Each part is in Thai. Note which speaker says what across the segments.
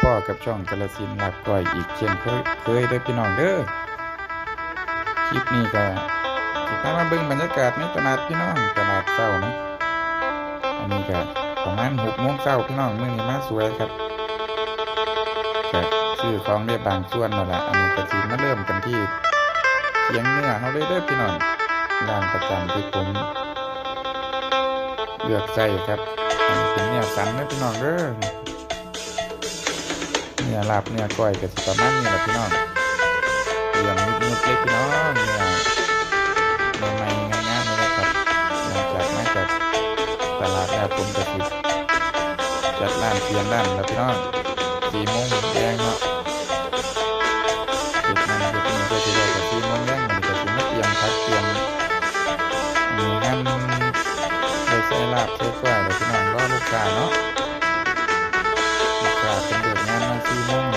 Speaker 1: พ่อกับช่องกระสินหลักก้อยอีกเช่นเคยเคยเด้อพี่น้องเด้อคลิปนี้ก็สิพามมาเบิ่งบรรยากาศในตลาดพี่น้องตลาดเช้านะอันนี้ก็ประมาณหกโมงเช้าพี่น้องมื้อนี้มาสวยครับก็ซื้อของได้บางส่วนนั่นแหละอันนี้ก็สิมาเริ่มกันที่เคียงเนื้อเฮาเลยเด้อพี่น้องร้านประจำที่ผมเลือกใส่ครับเป็นเนื้อสันเด้อพี่น้องเด้อ เนื้อลาบเนื้อก้อยกับสิประมาณนี้แหละพี่น้องเตรียมนิดนิดเล็กพี่น้องเนื้อเนื้อใหม่งามๆเลยนะครับมาจากมาจากตลาดแล้วผมก็สิจัดร้านเตรียมร้านแล้วพี่น้องสี่โมงแดงเนาะจุดนั้นจุดนี้ก็จะได้กับสี่โมงแดงมันก็สิมาเตรียมพักเตรียมมีงานได้ใส่ลาบใส่ก้อยแล้วพี่น้องรอลูกค้าเนาะ ด็ก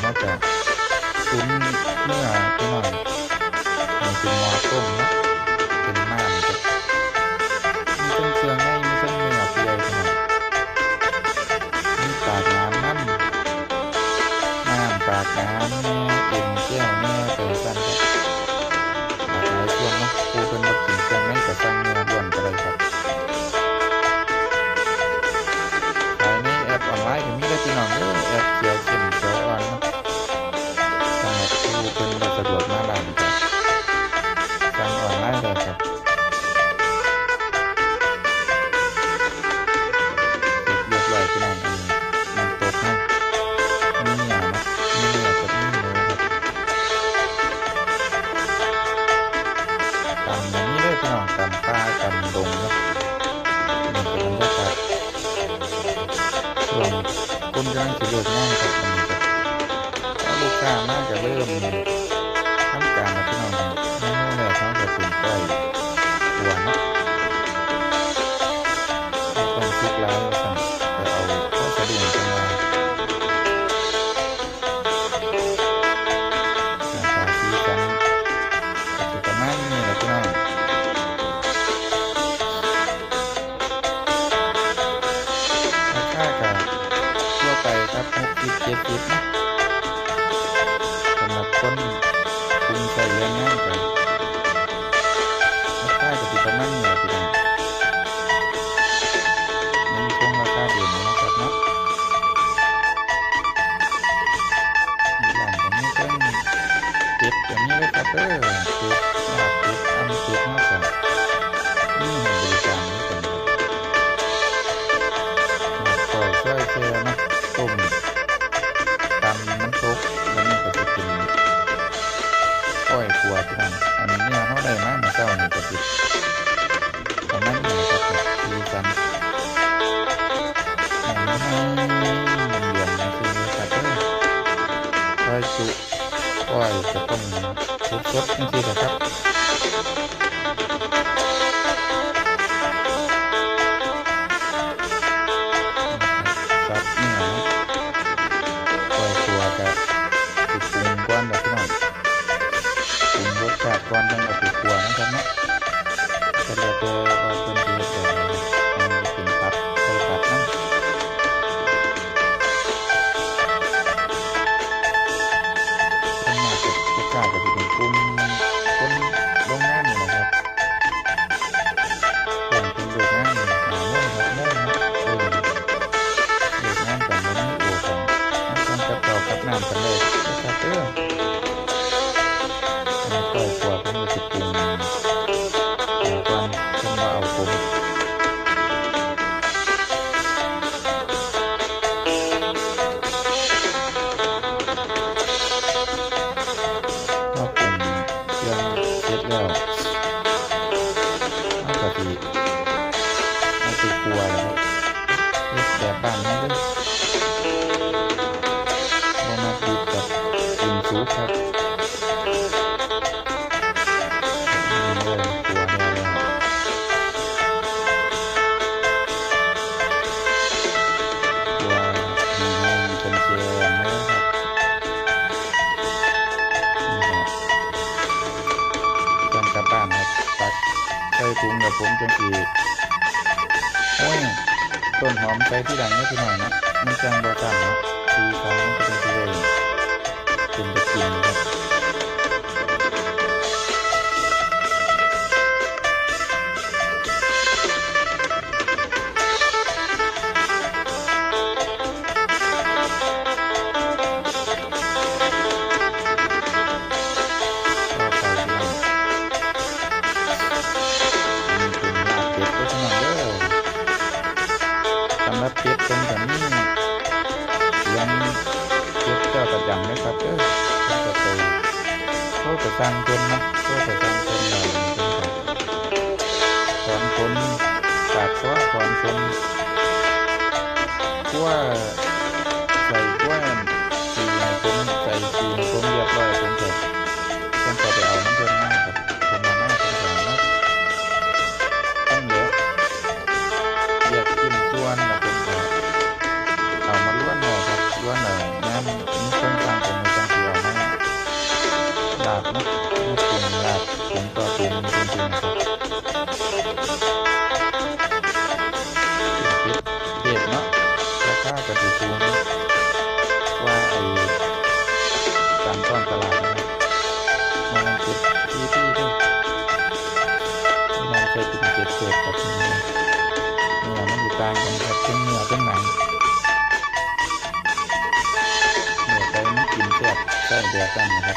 Speaker 1: เสร็าลูกค้ามากจะเริ่ม อยกัวที่นั่นอันนี้เนี่ยเขาได้มาเมื่อเจ้านี่ก็ติดประมาณนี้นะครับคือกันอันนี้ให้มันเหลี่ยมนะคือครับเด้อก้อยจุก้อยจะต้องสดๆนี่สิครับ รุงแล้ผมจนอีกโอ้ยต้นหอมไปที่ดังนี่ที่หนนะมันจังบอตันเนาะทีครั้งมันก็เป็นที่เลยเป็นตะกินครับ ก่อนคนกว่าใส่กว่าสีผมใส่สีผมเรียบร้อยผมก็ผมก็ไปเอาน้ำเพื่อนมากครับผมมาหน้าผมสามารถตั้งเยอะอรียกกิมจวนนะผมก็เอามาล้วนหน่อยครับล้วนหน่อยน้ำนี่ต้นกลางผมมันจังเสียวมากลาบนะลูกปรุงลาบผมก็ปรุงจริงๆ ตัวตั้นะครับ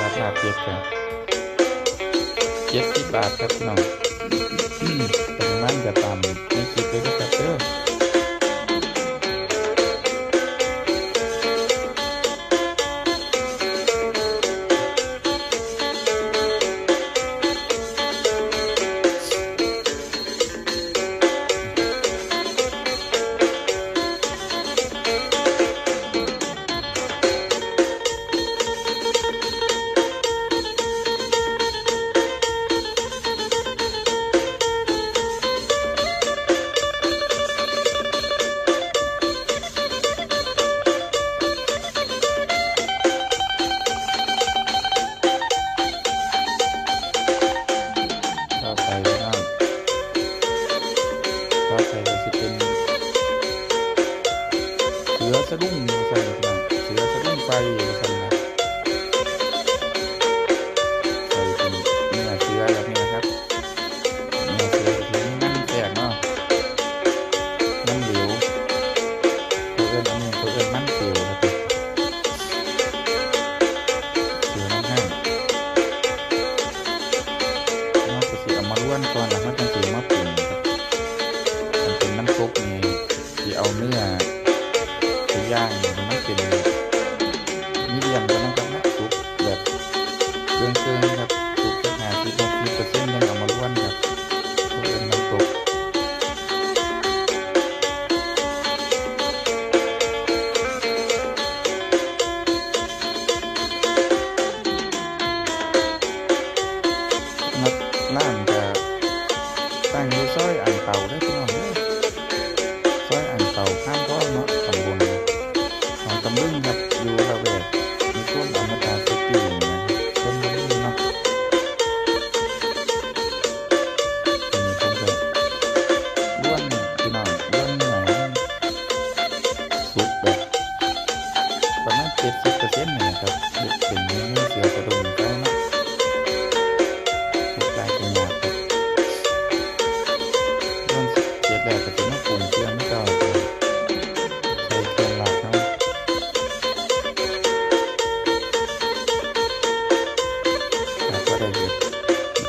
Speaker 1: รับภาพเจ็ดครับเจ็ดที่บาทครับน้องประมาณจะต่ำไม่คิดเลยนะครัเด้อ Bye.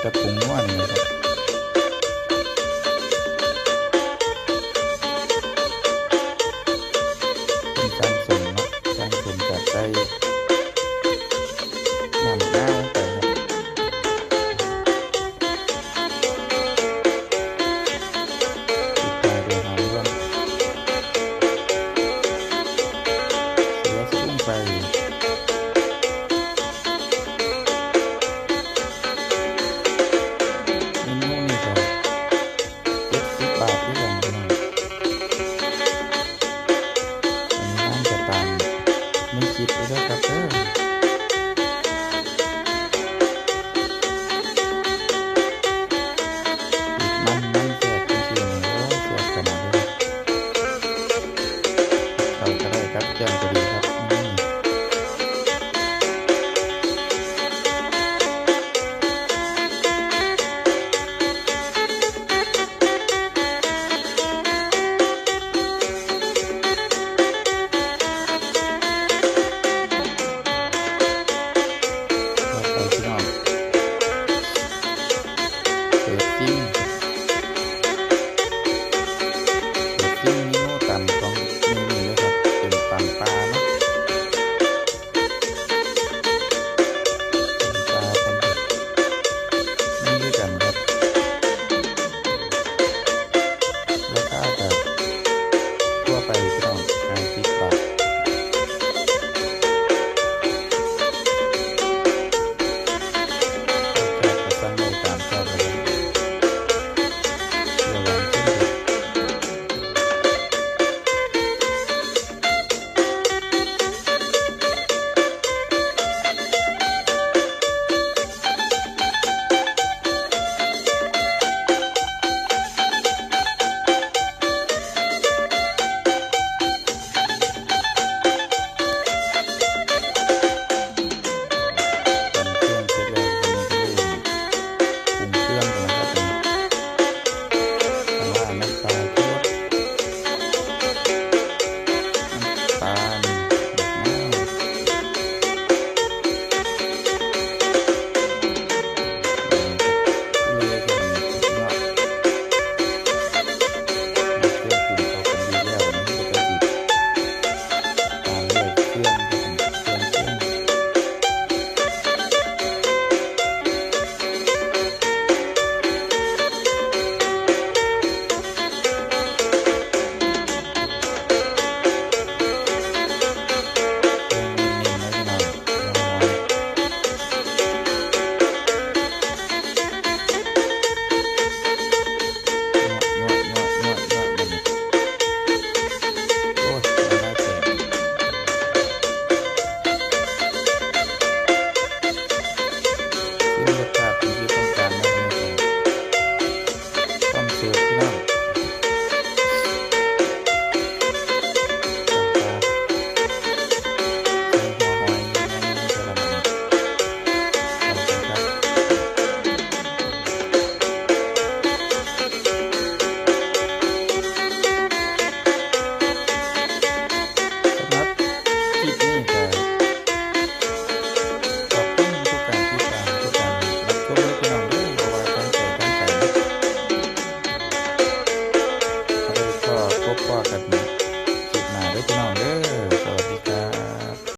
Speaker 1: จะบกลุ่มว่านี่ครับ